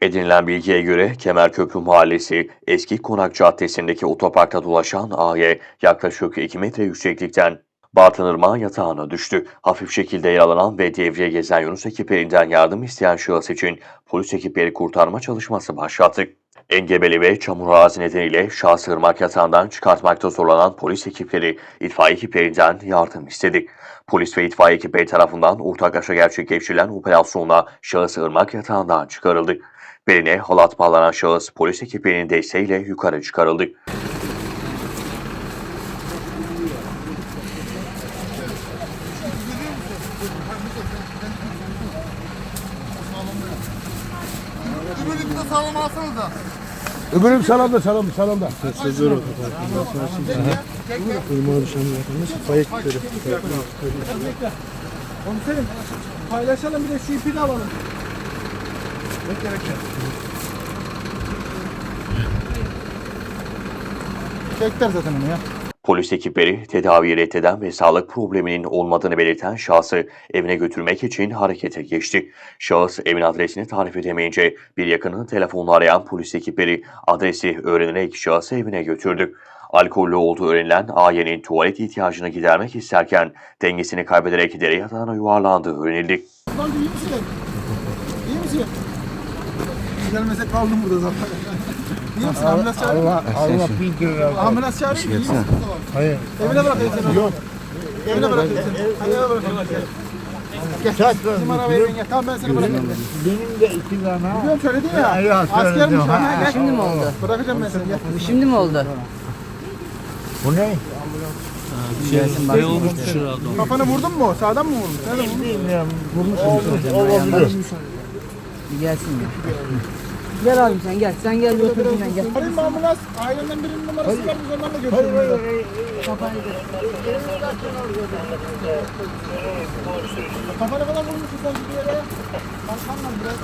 Edinilen bilgiye göre Kemerköprü Mahallesi Eski Konak Caddesi'ndeki otoparkta dolaşan AY yaklaşık 2 metre yükseklikten Batınırmağı yatağına düştü. Hafif şekilde yaralanan ve devreye gezen Yunus ekiplerinden yardım isteyen şahıs için polis ekipleri kurtarma çalışması başlattı. Engebeli ve çamur arazi nedeniyle ırmak yatağından çıkartmakta zorlanan polis ekipleri itfaiye ekiplerinden yardım istedi. Polis ve itfaiye ekipleri tarafından ortaklaşa gerçekleştirilen operasyonla şahıs yatağından çıkarıldı. Beline halat bağlanan şahıs polis ekiplerinin desteğiyle yukarı çıkarıldı. De sağlam alsanız da. Öbürüm salamda salam salamda. Komiserim paylaşalım bir de şu ipi de alalım. Çekler zaten onu ya. Polis ekipleri tedaviyi reddeden ve sağlık probleminin olmadığını belirten şahsı evine götürmek için harekete geçti. Şahıs evin adresini tarif edemeyince bir yakının telefonla arayan polis ekipleri adresi öğrenerek şahsı evine götürdü. Alkollü olduğu öğrenilen Aye'nin tuvalet ihtiyacını gidermek isterken dengesini kaybederek dere yatağına yuvarlandığı öğrenildi. Lan iyi misin? İyi misin? Gelmese kaldım burada zaten. İyi misin? Ambulans çağırayım mı? Allah bin lira. Ambulans çağırayım mı? İyi misin? Hayır. Evine bırakayım seni. Yok. Evine bırakayım seni. Hadi eve bırakayım seni. Gel. Bizim gel. Tamam ben seni bırakayım. Benim de iki tane. Biliyorum söyledin ya. Ya, Askermiş ha. Ha, Gel. Şimdi mi oldu? Bırakacağım ben seni gel. Şimdi mi oldu? Bu ne? Kafanı vurdun mu? Sağdan mı vurdun? Nereden vurdun? Bilmiyorum. Vurmuş olabilir. Bir gelsin ya. Gel abim sen gel. Sen gel bir otur dinlen gel. Arayayım mı ambulans? Ailenden birinin numarası var. Biz onlarla Hayır görüşürüz. hayır hayır. Kafana kadar vurmuşsun sen bir yere. Kalkan lan biraz.